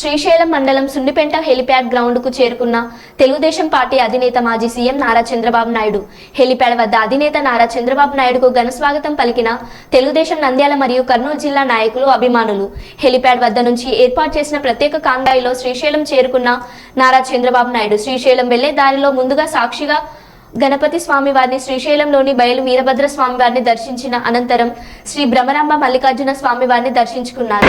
శ్రీశైలం మండలం సున్నిపెంట హెలిప్యాడ్ గ్రౌండ్కు చేరుకున్న తెలుగుదేశం పార్టీ అధినేత మాజీ సీఎం నారా చంద్రబాబు నాయుడు. హెలిప్యాడ్ వద్ద అధినేత నారా చంద్రబాబు నాయుడుకు ఘన స్వాగతం పలికిన తెలుగుదేశం నంద్యాల మరియు కర్నూలు జిల్లా నాయకులు అభిమానులు. హెలిప్యాడ్ వద్ద నుంచి ఏర్పాటు చేసిన ప్రత్యేక కాంగాయిలో శ్రీశైలం చేరుకున్న నారా చంద్రబాబు నాయుడు. శ్రీశైలం వెళ్ళే దారిలో ముందుగా సాక్షిగా గణపతి స్వామి వారిని శ్రీశైలంలోని బయలు వీరభద్ర స్వామి వారిని దర్శించిన అనంతరం శ్రీ భ్రమరాంబ మల్లికార్జున స్వామి వారిని దర్శించుకున్నారు.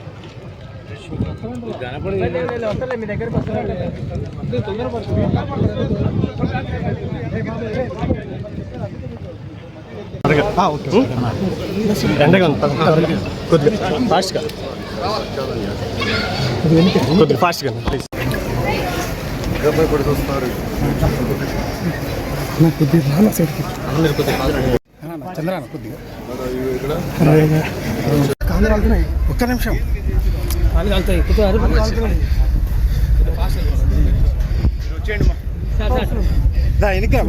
మీ దగ్గరకు కొద్దిగా ఫాస్ట్గా కొద్దిగా ఫాస్ట్గా ప్లీజ్ చంద్రాన కొద్దిగా ఒక్క నిమిషం.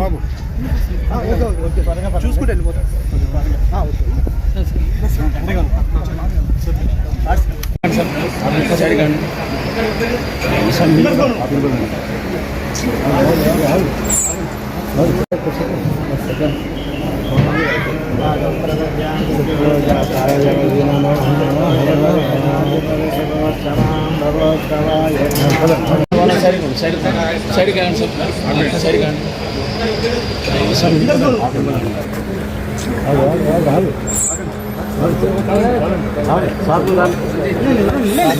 బాబు. ఓకే, ఓకే, ఓకే, పరంగా, పరంగా. చూసుకుంటూ వెళ్ళిపోతా. ఓకే. సైడ్ సైడ్ కానీ సార్ సైడ్ కానీ